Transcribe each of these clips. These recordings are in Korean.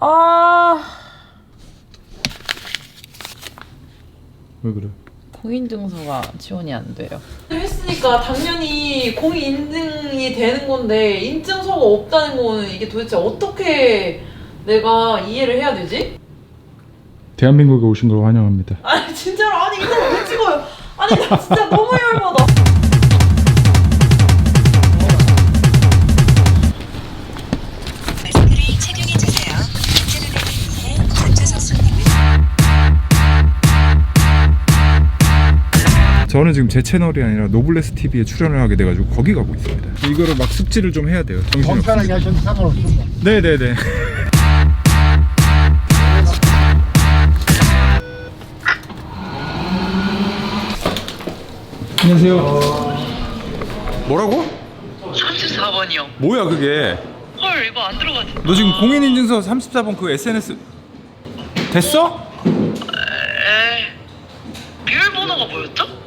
아 왜 그래? 공인증서가 지원이 안 돼요. 했으니까 당연히 공인 인증이 되는 건데 인증서가 없다는 거는 이게 도대체 어떻게 내가 이해를 해야 되지? 대한민국에 오신 걸 환영합니다. 아니 진짜로 아니 이거 왜 찍어요? 아니 나 진짜 너무 열받아. 저는 지금 제 채널이 아니라 노블레스 TV에 출연을 하게 돼가지고 거기 가고 있습니다. 이거를 막 숙지를 좀 해야 돼요. 정신이 없어. 편하게 하셔도 상관없습니다. 네네네. 안녕하세요. 뭐라고? 34번이요. 뭐야 그게? 헐 이거 안 들어갔어. 너 지금 공인인증서 34번 그 SNS 됐어? 에 비밀번호가 뭐였죠?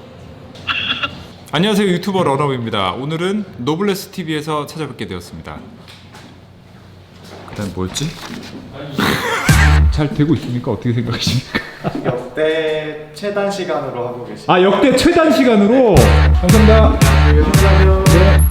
안녕하세요 유튜버 러럽입니다. 오늘은 노블레스 TV에서 찾아뵙게 되었습니다. 그다음 뭐였지? 잘 되고 있습니까? 어떻게 생각하십니까? 역대 최단 시간으로 하고 계십니다. 아 역대 최단 시간으로 감사합니다. 네. 감사합니다.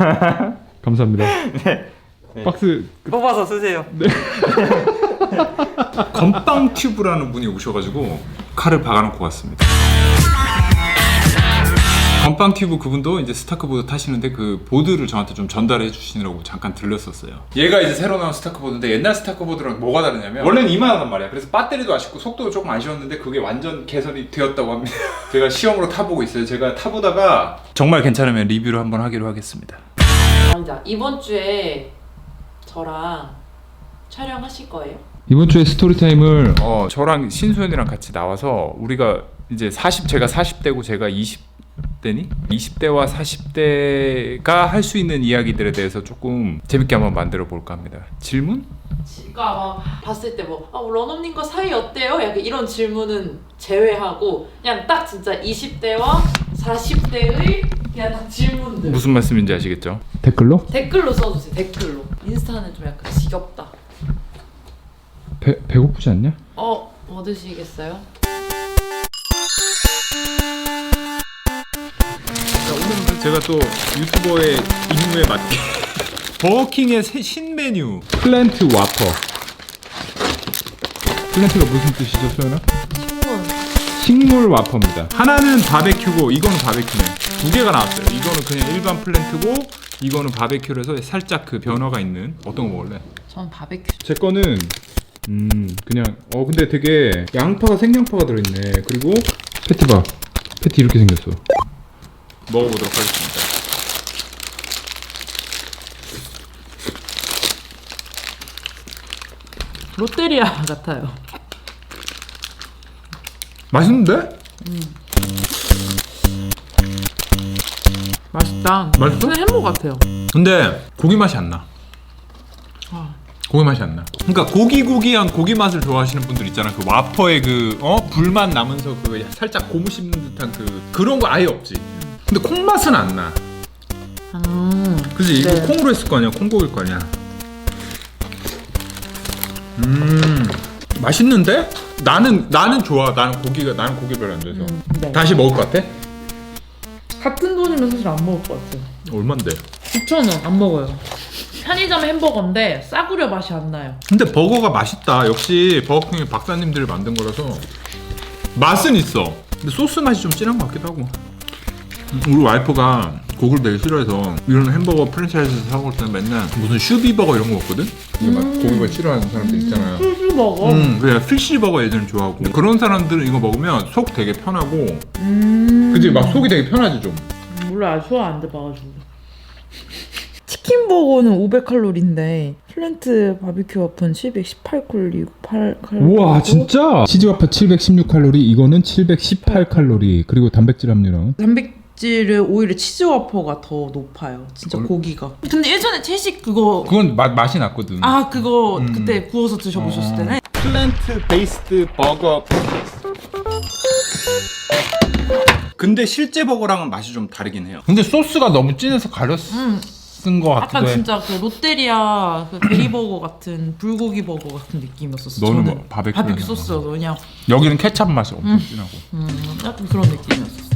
박스 뽑아서 쓰세요. 건빵 튜브라는 분이 오셔가지고 칼을 박아놓고 갔습니다. 건빵 튜브 그분도 이제 스타크 보드 타시는데 그 보드를 저한테 좀 전달해 주시느라고 잠깐 들렸었어요. 얘가 이제 새로 나온 스타크 보드인데 옛날 스타크 보드랑 뭐가 다르냐면 원래는 이만하단 말이야. 그래서 배터리도 아쉽고 속도도 조금 아쉬웠는데 그게 완전 개선이 되었다고 합니다. 제가 시험으로 타보고 있어요. 제가 타보다가 정말 괜찮으면 리뷰를 한번 하기로 하겠습니다. 아니다 이번 주에 저랑 촬영하실 거예요? 이번 주에 스토리 타임을 어, 저랑 신소연이랑 같이 나와서 우리가 이제 40 제가 40대고 제가 20 대니 20대와 40대가 할 수 있는 이야기들에 대해서 조금 재밌게 한번 만들어 볼까 합니다. 질문? 그러니까 막 봤을 때 뭐, 아, 러너님과 사이 어때요? 약간 이런 질문은 제외하고 그냥 딱 진짜 20대와 40대의 그냥 딱 질문들 무슨 말씀인지 아시겠죠? 댓글로? 댓글로 써주세요 댓글로 인스타는 좀 약간 지겹다 배 배고프지 않냐? 어? 뭐 드시겠어요? 제가 또 유튜버의 임무에 맞게. 버거킹의 새- 신메뉴. 플랜트 와퍼. 플랜트가 무슨 뜻이죠 소연아? 식물 식물 와퍼입니다. 하나는 바베큐고 이거는 바베큐네. 두 개가 나왔어요. 이거는 그냥 일반 플랜트고 이거는 바베큐로 해서 살짝 그 변화가 있는 어떤 거 먹을래? 전 바베큐. 제 거는 음 그냥 어 근데 되게 양파가 생양파가 들어있네. 그리고 패티 봐 패티 이렇게 생겼어 먹어보도록 하겠습니다 롯데리아 같아요 맛있는데? 맛있다 맛있어? 그냥 햄버거 같아요 근데 고기 맛이 안 나. 아. 고기 맛이 안 나. 그러니까 고기 고기한 고기 맛을 좋아하시는 분들 있잖아. 그 와퍼의 그 어? 불맛 나면서 그 살짝 고무 씹는 듯한 그 그런 거 아예 없지. 근데 콩 맛은 안 나. 음 그지? 이거 네. 콩으로 했을 거 아니야. 콩고기일 거 아니야. 음. 맛있는데? 나는 나는 좋아. 나는 고기가 나는 고기 별로 안 좋아해서. 네. 다시 먹을 것 같아? 같은 돈이면 사실 안 먹을 것 같아요 얼만데? 9,000원 안 먹어요 편의점 햄버거인데 싸구려 맛이 안 나요 근데 버거가 맛있다. 역시 버거킹의 박사님들이 만든 거라서 맛은 있어. 근데 소스 맛이 좀 진한 것 같기도 하고. 우리 와이프가 고기를 되게 싫어해서 이런 햄버거 프랜차이즈에서 사 먹을 때는 맨날 무슨 슈비버거 이런 거 먹거든? 이게 막 고기가 싫어하는 사람들 있잖아요. 소스버거? 음, 그래. 피쉬버거 예전에 좋아하고. 근데 그런 사람들은 이거 먹으면 속 되게 편하고. 음. 그지 막 속이 되게 편하지 좀. 몰라. 소화 안 돼봐가지고. 치킨 버거는 500칼로리인데 플랜트 바비큐 와플은 718칼로리 8칼로리. 우와 진짜? 치즈와퍼 716칼로리 이거는 718칼로리 그리고 단백질 함유量단백 질은 오히려 치즈 와퍼가 더 높아요. 진짜 고기가. 근데 예전에 채식 그거 그건 맛 맛이 났거든. 아 그거 그때 구워서 드셔보셨을 때는 플랜트 베이스드 버거. 근데 실제 버거랑은 맛이 좀 다르긴 해요. 근데 소스가 너무 진해서 가려 쓴거 같기도 약간 해. 진짜 그 롯데리아 그 대리버거 같은 불고기 버거 같은 느낌이었었어. 너는 저는 뭐 바베큐 바베큐 그냥 소스여서 그냥. 여기는 케찹 맛이 엄청 진하고. 음, 약간 그런 느낌이었었어.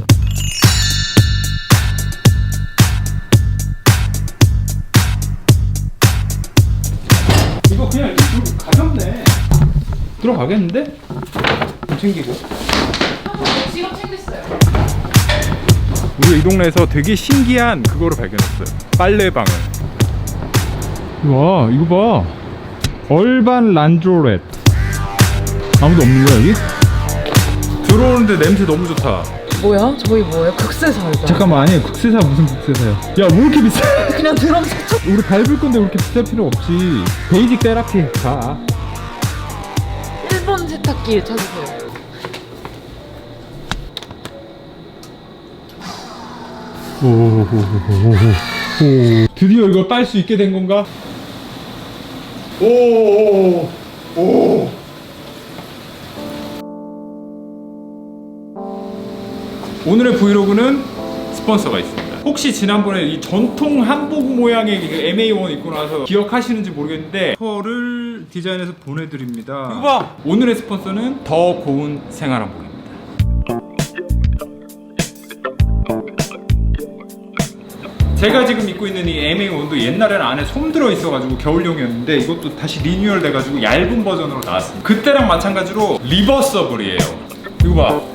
들어가겠는데? 좀 챙기고 지갑 챙겼어요. 우리가 이 동네에서 되게 신기한 그거를 발견했어요. 빨래방을. 와, 이거 봐. 얼반 란조렛. 아무도 없는 거야, 여기? 들어오는데 냄새 너무 좋다. 뭐야? 저희 뭐예요? 극세사이다. 잠깐만, 아니, 국세사 무슨 국세사야? 야, 뭐 이렇게 비싸? 그냥 드럼 세척. 우리 밟을 건데 그렇게 비쌀 필요 없지. 베이직 테라피 가. 1번 세탁기 찾으세요. 오호호호호호. 드디어 이걸 빨 수 있게 된 건가? 오, 오. 오늘의 브이로그는 스폰서가 있습니다. 혹시 지난번에 이 전통 한복 모양의 그 MA1 입고 나서 기억하시는지 모르겠는데 컬을 디자인해서 보내드립니다. 이거 봐! 오늘의 스폰서는 더 고운 생활 한복입니다. 제가 지금 입고 있는 이 MA1도 옛날에는 안에 솜 들어 있어가지고 겨울용이었는데 이것도 다시 리뉴얼 돼가지고 얇은 버전으로 나왔습니다. 그때랑 마찬가지로 리버서블이에요. 이거 봐.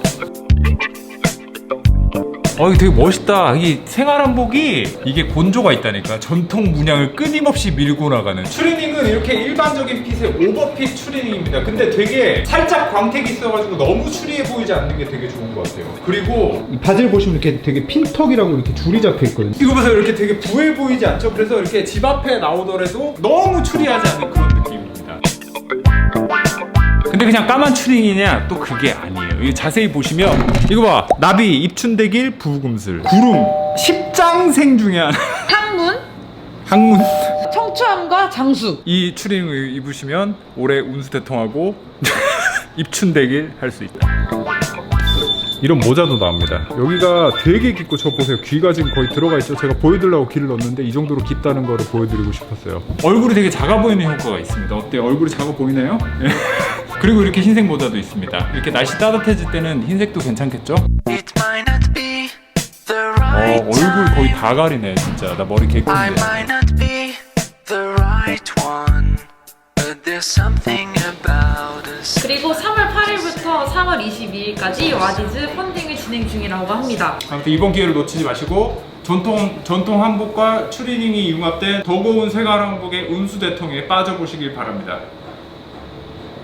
어, 이거 되게 멋있다. 이 생활한복이 이게 곤조가 있다니까. 전통 문양을 끊임없이 밀고 나가는. 추리닝은 이렇게 일반적인 핏의 오버핏 추리닝입니다. 근데 되게 살짝 광택이 있어가지고 너무 추리해 보이지 않는 게 되게 좋은 것 같아요. 그리고 이 바지를 보시면 이렇게 되게 핀턱이라고 이렇게 줄이 잡혀 있거든요. 이거 보세요. 이렇게 되게 부해 보이지 않죠? 그래서 이렇게 집 앞에 나오더라도 너무 추리하지 않는 그런 느낌입니다. 근데 그냥 까만 추링이냐 또 그게 아니에요. 이거 자세히 보시면 이거 봐 나비 입춘대길 부금슬 구름 십장생 중에 하나 항문, 항문 청초함과 장수. 이 추링을 입으시면 올해 운수 대통하고 입춘대길 할 수 있다. 이런 모자도 나옵니다. 여기가 되게 깊고 저 보세요. 귀가 지금 거의 들어가 있죠. 제가 보여드리려고 귀를 넣었는데 이 정도로 깊다는 거를 보여드리고 싶었어요. 얼굴이 되게 작아 보이는 효과가 있습니다. 어때요? 얼굴이 작아 보이나요? 그리고 이렇게 흰색 모자도 있습니다. 이렇게 날씨 따뜻해질 때는 흰색도 괜찮겠죠? It might not be the 어, right 얼굴 거의. 다 가리네 진짜. 나 머리 I 개꿀인데. might not be the right one, but there's something about us. 그리고 3월 8일부터 3월 22일까지 와디즈 펀딩을 진행 중이라고 합니다. 아무튼 이번 기회를 놓치지 마시고 전통 전통 한복과 추리닝이 융합된 더고운 생활 한복의 운수 대통에 빠져보시길 바랍니다.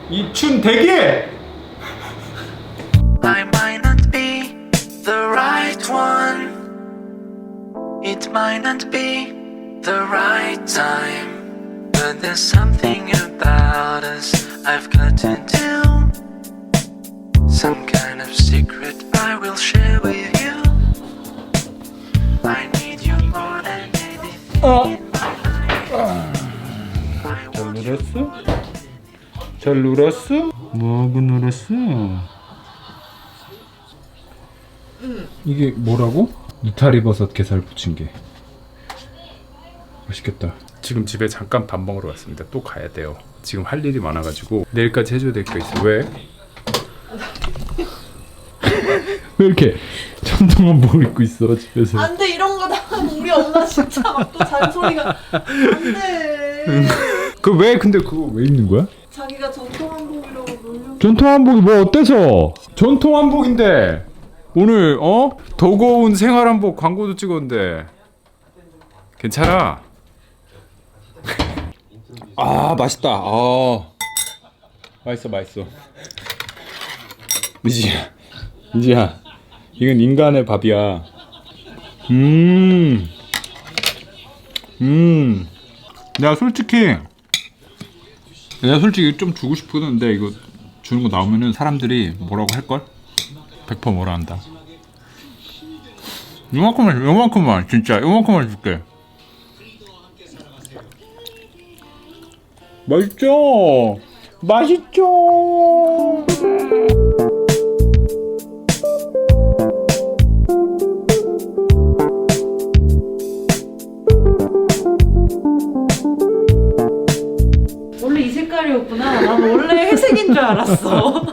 이춘 대길! I might not be the right one. It might not be the right time, but there's something about us I've got to do. Some kind of secret I will share with you. I need you more than anything. 잘 눌렀어? 잘 눌렀어? 뭐하고 눌렀어? 이게 뭐라고? 이탈리 버섯 게살 부침개 맛있겠다 지금 집에 잠깐 밥 먹으러 왔습니다 또 가야 돼요 지금 할 일이 많아가지고 내일까지 해줘야 될 게 있어 왜? 왜 이렇게 전통한복을 입고 있어 집에서 안돼 이런 거 다 우리 엄마 진짜 막 또 잔소리가 안돼 그 왜 근데 그거 왜 입는 거야? 자기가 전통 한복이라고 놀려 전통 한복이 뭐 어때서? 전통 한복인데 오늘 어 더고운 생활 한복 광고도 찍었는데 괜찮아. 아 맛있다. 아 맛있어 맛있어. 이지야 이지야 이건 인간의 밥이야. 음 음. 내가 솔직히 내가 솔직히 좀 주고 싶었는데 이거 주는 거 나오면은 사람들이 뭐라고 할 걸? 100% 뭐라 한다. 요만큼만 요만큼만 진짜 요만큼만 줄게. 맛있죠? 맛있죠? 줄 알았어.